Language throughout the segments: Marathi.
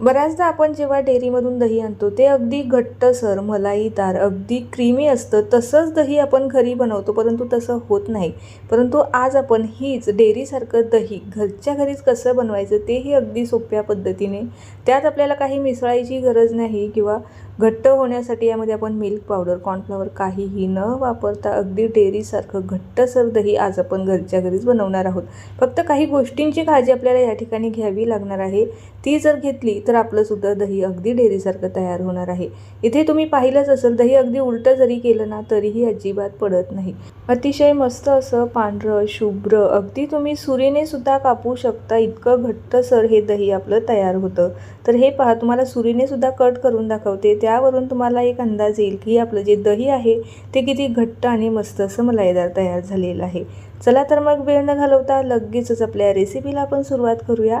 बऱ्याचदा आपण जेव्हा डेअरीमधून दही आणतो ते अगदी घट्टसर मलाईदार अगदी क्रीमी असतं. तसंच दही आपण घरी बनवतो परंतु तसं होत नाही. परंतु आज आपण हीच डेअरीसारखं दही घरच्या घरीच कसं बनवायचं तेही अगदी सोप्या पद्धतीने. त्यात आपल्याला काही मिसळायची गरज नाही किंवा घट्ट होण्यासाठी यामध्ये आपण मिल्क पावडर कॉर्नफ्लॉवर काहीही न वापरता अगदी डेअरीसारखं घट्टसर दही आज आपण घरच्या घरीच बनवणार आहोत. फक्त काही गोष्टींची काळजी आपल्याला या ठिकाणी घ्यावी लागणार आहे. ती जर घेतली तर आपलंसुद्धा दही अगदी डेअरीसारखं तयार होणार आहे. इथे तुम्ही पाहिलंच असेल दही अगदी उलटं जरी केलं ना तरीही अजिबात पडत नाही. अतिशय मस्त असं पांढरं शुभ्र अगदी तुम्ही सुरीने सुद्धा कापू शकता. इतकं घट्टसर हे दही आपलं तयार होतं. तर हे पहा तुम्हाला सुरीने सुद्धा कट करून दाखवते. त्यावरून तुम्हाला एक अंदाज येईल की आपलं जे दही आहे ते किती घट्ट आणि मस्त असं मलाईदार तयार झालेलं आहे. चला तर मग वेळ न घालवता लगेचच आपल्या रेसिपीला आपण सुरुवात करूया.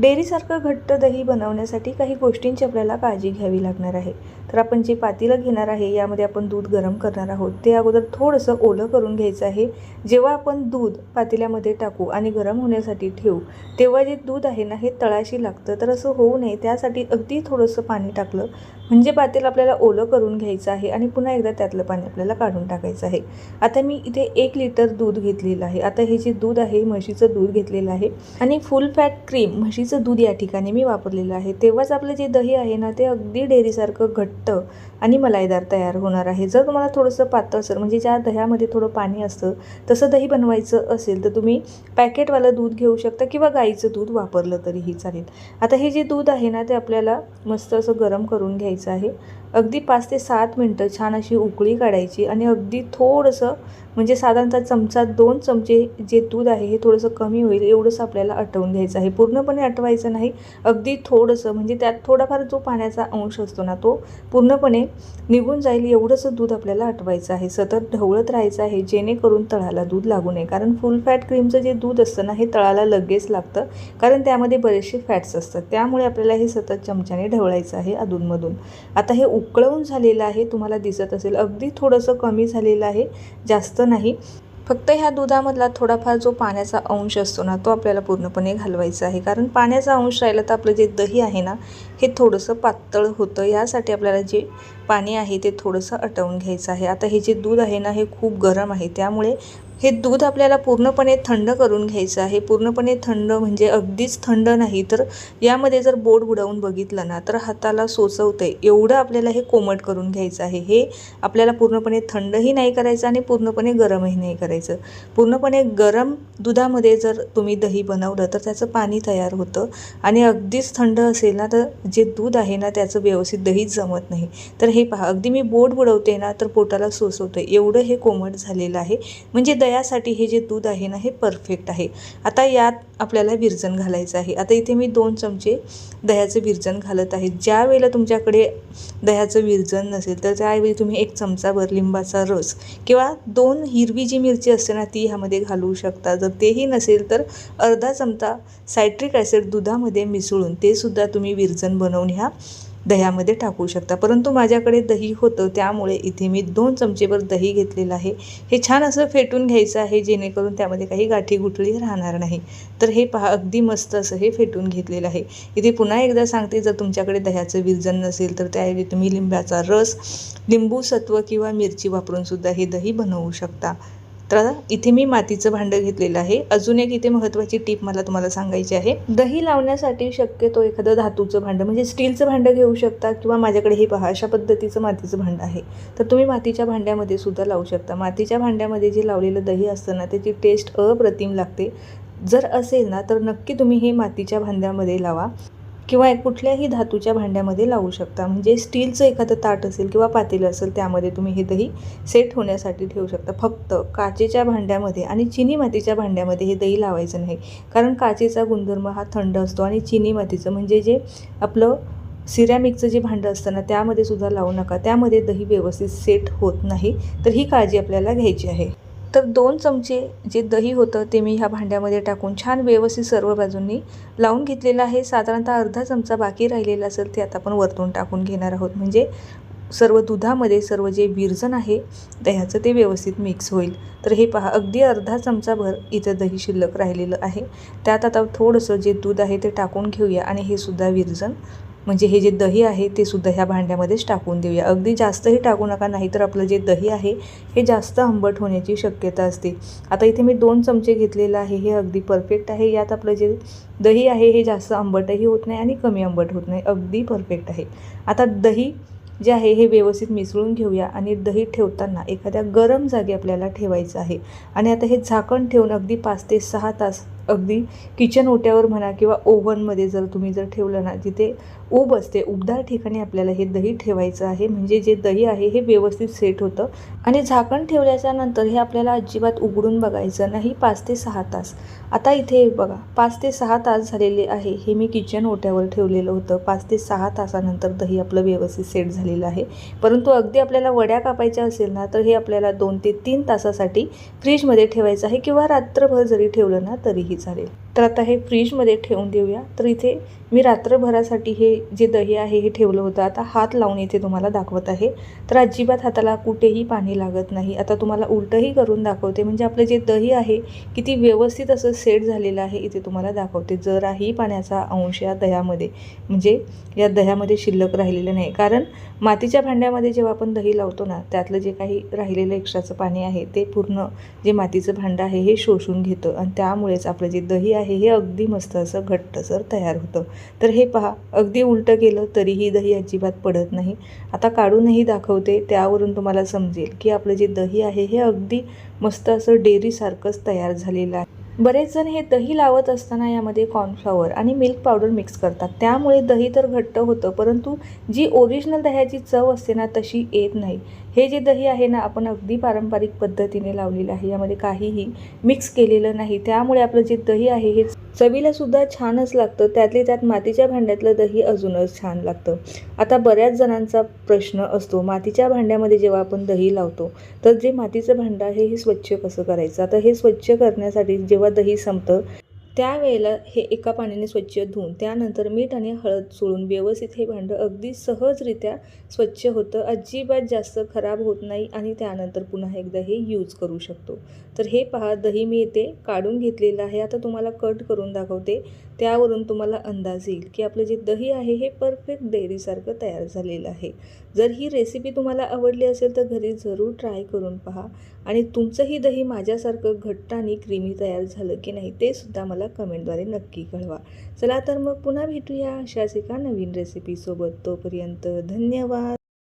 डेअरीसारखं घट्ट दही बनवण्यासाठी काही गोष्टींची आपल्याला काळजी घ्यावी लागणार आहे. तर आपण जे पातेलं घेणार आहे यामध्ये आपण दूध गरम करणार आहोत. ते अगोदर थोडंसं ओलं करून घ्यायचं आहे. जेव्हा आपण दूध पातेल्यामध्ये टाकू आणि गरम होण्यासाठी ठेवू तेव्हा जे दूध आहे ना हे तळाशी लागतं. तर असं होऊ नये. त्यासाठी अगदी थोडंसं पाणी टाकलं म्हणजे पातेलं आपल्याला ओलं करून घ्यायचं आहे आणि पुन्हा एकदा त्यातलं पाणी आपल्याला काढून टाकायचं आहे. आता मी इथे एक लिटर दूध घेतलेलं आहे. आता हे जे दूध आहे म्हशीचं दूध घेतलेलं आहे. आणि फुल फॅट क्रीम म्हशीचं दूध या ठिकाणी मी वापरलेलं आहे. तेव्हाच आपलं जे दही आहे ना ते अगदी डेअरीसारखं घट्ट आणि मलाईदार तयार होणार आहे. जर तुम्हाला थोडंसं पातळसर म्हणजे ज्या दह्यामध्ये थोडं पाणी असतं तसं दही बनवायचं असेल तर तुम्ही पॅकेटवालं दूध घेऊ शकता किंवा गाईचं दूध वापरलं तरीही चालेल. आता हे जे दूध आहे ना ते आपल्याला मस्त असं गरम करून घ्यायचं आहे. अगदी पाच ते सात मिनटं छान अशी उकळी काढायची आणि अगदी थोडंसं म्हणजे साधारणतः चमचा दोन चमचे जे दूध आहे हे थोडंसं कमी होईल एवढंसं आपल्याला आटवून घ्यायचं आहे. पूर्णपणे आटवायचं नाही अगदी थोडंसं म्हणजे त्यात थोडाफार जो पाण्याचा अंश असतो ना तो पूर्णपणे निघून जाईल एवढंसं दूध आपल्याला आटवायचं आहे. सतत ढवळत राहायचं आहे जेणेकरून तळाला दूध लागू नये. कारण फुल फॅट क्रीमचं जे दूध असतं ना हे तळाला लगेच लागतं कारण त्यामध्ये बरेचसे फॅट्स असतात. त्यामुळे आपल्याला हे सतत चमच्याने ढवळायचं आहे अधूनमधून. आता हे उकळवून झालेलं आहे तुम्हाला दिसत असेल. अगदी थोडंसं कमी झालेलं आहे जास्त नाही. फक्त ह्या दुधामधला थोडाफार जो पाण्याचा अंश असतो ना तो आपल्याला पूर्णपणे घालवायचा आहे. कारण पाण्याचा अंश राहिला तर आपलं जे दही आहे ना हे थोडंसं पातळ होतं. यासाठी आपल्याला जे पाणी आहे ते थोडंसं आटवून घ्यायचं आहे. आता हे जे दूध आहे ना हे खूप गरम आहे. त्यामुळे हे दूध आपल्याला पूर्णपणे थंड करून घ्यायचं आहे. पूर्णपणे थंड म्हणजे अगदीच थंड नाही तर यामध्ये जर बोट बुडवून बघितलं ना तर हाताला सोचवते एवढं आपल्याला हे कोमट करून घ्यायचं आहे. हे आपल्याला पूर्णपणे थंडही नाही करायचं आणि पूर्णपणे गरमही नाही करायचं. पूर्णपणे गरम दुधामध्ये जर तुम्ही दही बनवलं तर त्याचं पाणी तयार होतं. आणि अगदीच थंड असेल ना तर जे दूध आहे ना त्याचं व्यवस्थित दहीच जमत नाही. तर हे पहा अगदी मी बोट बुडवते ना तर पोटाला सोसवते. एवढं हे कोमट झालेलं आहे. म्हणजे दह्यासाठी हे जे दूध आहे ना हे परफेक्ट आहे. आता यात आपल्याला विरजन घालायचं आहे. आता इथे मी दोन चमचे दह्याचं विरजन घालत आहे. ज्या वेळेला तुमच्याकडे दह्याचं विरजन नसेल तर त्यावेळी तुम्ही एक चमचाभर लिंबाचा रस किंवा दोन हिरवी जी मिरची असते ना ती ह्यामध्ये घालू शकता. जर तेही नसेल तर अर्धा चमचा सायट्रिक ॲसिड दुधामध्ये मिसळून ते सुद्धा तुम्ही विरजन बनवून ह्या दह्यामध्ये टाकू शकता. परंतु माझ्याकडे दही होतं त्यामुळे इथे मी दोन चमचेभर दही घेतलेलं आहे. हे छान असं फेटून घ्यायचं आहे जेणेकरून त्यामध्ये काही गाठी गुठळी राहणार नाही. तर हे पहा अगदी मस्त असं हे फेटून घेतलेलं आहे. इथे पुन्हा एकदा सांगते जर तुमच्याकडे दह्याचं विरजन नसेल तर त्याऐवजी तुम्ही लिंबाचा रस लिंबू सत्व किंवा मिरची वापरून सुद्धा हे दही बनवू शकता. तर इथे मी मातीचं भांडं घेतलेलं आहे. अजून एक इथे महत्त्वाची टीप मला तुम्हाला सांगायची आहे. दही लावण्यासाठी शक्यतो एखादं धातूचं भांडं म्हणजे स्टीलचं भांडं घेऊ शकता किंवा माझ्याकडे हे पहा अशा पद्धतीचं मातीचं भांडं आहे. तर तुम्ही मातीच्या भांड्यामध्ये सुद्धा लावू शकता. मातीच्या भांड्यामध्ये जे लावलेलं दही असतं ना त्याची टेस्ट अप्रतिम लागते. जर असेल ना तर नक्की तुम्ही हे मातीच्या भांड्यामध्ये लावा. किंवा एक कुठल्याही धातूच्या भांड्यामध्ये लावू शकता. म्हणजे स्टीलचं एखादं ताट असेल किंवा पातेलं असेल त्यामध्ये तुम्ही हे दही सेट होण्यासाठी ठेवू शकता. फक्त काचेच्या भांड्यामध्ये आणि चिनी मातीच्या भांड्यामध्ये हे दही लावायचं नाही. कारण काचेचा गुणधर्म हा थंड असतो आणि चिनी मातीचं म्हणजे जे आपलं सिरॅमिकचं जे भांडं असतं ना त्यामध्ये सुद्धा लावू नका. त्यामध्ये दही व्यवस्थित सेट होत नाही. तर ही काळजी आपल्याला घ्यायची आहे. तर दोन चमचे जे दही होतं ते मी ह्या भांड्यामध्ये टाकून छान व्यवस्थित सर्व बाजूंनी लावून घेतलेलं आहे. साधारणतः अर्धा चमचा बाकी राहिलेला असेल ते आता आपण वरतून टाकून घेणार आहोत. म्हणजे सर्व दुधामध्ये सर्व जे बिरजन आहे दह्याचं ते व्यवस्थित मिक्स होईल. तर हे पहा अगदी अर्धा चमचाभर इथं दही शिल्लक राहिलेलं आहे. त्यात आता थोडंसं जे दूध आहे ते टाकून घेऊया आणि हे सुद्धा विरजन म्हणजे हे जे दही आहे ते सुद्धा ह्या भांड्यामध्येच टाकून देऊया. अगदी जास्तही टाकू नका नाहीतर आपलं जे दही आहे हे जास्त आंबट होण्याची शक्यता असते. आता इथे मी दोन चमचे घेतलेलं आहे हे अगदी परफेक्ट आहे. यात आपलं जे दही आहे हे जास्त आंबटही होत नाही आणि कमी आंबट होत नाही. अगदी परफेक्ट आहे. आता दही जे आहे हे व्यवस्थित मिसळून घेऊया आणि दही ठेवताना एखाद्या गरम जागी आपल्याला ठेवायचं आहे. आणि आता हे झाकण ठेवून अगदी पाच ते सहा तास अगदी किचन ओट्यावर म्हणा किंवा ओव्हनमध्ये जर तुम्ही जर ठेवलं ना जिथे ऊब असते उबदार ठिकाणी आपल्याला हे दही ठेवायचं आहे. म्हणजे जे दही आहे हे व्यवस्थित सेट होतं. आणि झाकण ठेवल्याच्या नंतर हे आपल्याला अजिबात उघडून बघायचं नाही. पाच ते सहा तास. आता इथे बघा पाच ते सहा तास झालेले आहे. हे मी किचन ओट्यावर ठेवलेलं होतं. पाच ते सहा तासानंतर दही आपलं व्यवस्थित सेट झालेलं आहे. परंतु अगदी आपल्याला वड्या कापायच्या असेल ना तर हे आपल्याला दोन ते तीन तासासाठी फ्रीजमध्ये ठेवायचं आहे. किंवा रात्रभर जरी ठेवलं ना तरीही. चालेल. तर आता हे फ्रीजमध्ये ठेवून देऊया. तर इथे मी रात्रभरासाठी हे जे दही आहे हे ठेवलं होतं. आता हात लावून इथे तुम्हाला दाखवत आहे. तर अजिबात हाताला कुठेही पाणी लागत नाही. आता तुम्हाला उलटंही करून दाखवते. म्हणजे आपलं जे दही आहे किती व्यवस्थित असं सेट झालेलं आहे इथे तुम्हाला दाखवते. जराही पाण्याचा अंश या दह्यामध्ये म्हणजे या दह्यामध्ये शिल्लक राहिलेलं नाही. कारण मातीच्या भांड्यामध्ये जेव्हा आपण दही लावतो ना त्यातलं जे काही राहिलेलं एक्स्ट्राचं पाणी आहे ते पूर्ण जे मातीचं भांडं आहे हे शोषून घेतं. आणि त्यामुळेच आपलं जे दही आहे आहे हे अगदी मस्त असं घट्टसर तयार होतं. तर हे पहा अगदी उलटं केलं तरीही दही अजिबात पडत नाही. आता काढूनही दाखवते त्यावरून तुम्हाला समजेल की आपलं जे दही आहे हे अगदी मस्त असं डेअरीसारखंच तयार झालेलं आहे. बरेच जण हे दही लावत असताना यामध्ये कॉर्नफ्लॉवर आणि मिल्क पावडर मिक्स करतात. त्यामुळे दही तर घट्ट होतं परंतु जी ओरिजिनल दह्याची चव असते ना तशी येत नाही. हे जे दही आहे ना आपण अगदी पारंपरिक पद्धतीने लावलेलं आहे. यामध्ये काहीही मिक्स केलेलं नाही. त्यामुळे आपलं जे दही आहे हे चवीला सुद्धा छानच लागतं. त्यातली त्यात मातीच्या भांड्यातलं दही अजूनच छान लागतं. आता बऱ्याच जणांचा प्रश्न असतो मातीच्या भांड्यामध्ये जेव्हा आपण दही लावतो तर जे मातीचं भांडं आहे हे स्वच्छ कसं करायचं? आता हे स्वच्छ करण्यासाठी जेव्हा दही संपतं त्यावेळेला हे एका पाण्याने स्वच्छ धुवून त्यानंतर मीठ आणि हळद चोळून व्यवस्थित हे भांडं अगदी सहजरित्या स्वच्छ होतं. अजिबात जास्त खराब होत नाही आणि त्यानंतर पुन्हा एकदा हे यूज करू शकतो. तर हे पहा दही मी इथे काढून घेतलेलं आहे. आता तुम्हाला कट करून दाखवते. त्यावरून तुम्हाला अंदाज येईल की आपलं जे दही आहे हे परफेक्ट डेअरीसारखं तयार झालेलं आहे. जर ही रेसिपी तुम्हाला आवडली असेल तर घरी जरूर ट्राय करून पहा. आणि तुमचंही दही माझ्यासारखं घट्ट आणि क्रीमी तयार झालं की नाही ते सुद्धा मला कमेंटद्वारे नक्की कळवा. चला तर मग पुन्हा भेटूया अशाच एका नवीन रेसिपीसोबत तोपर्यंत धन्यवाद.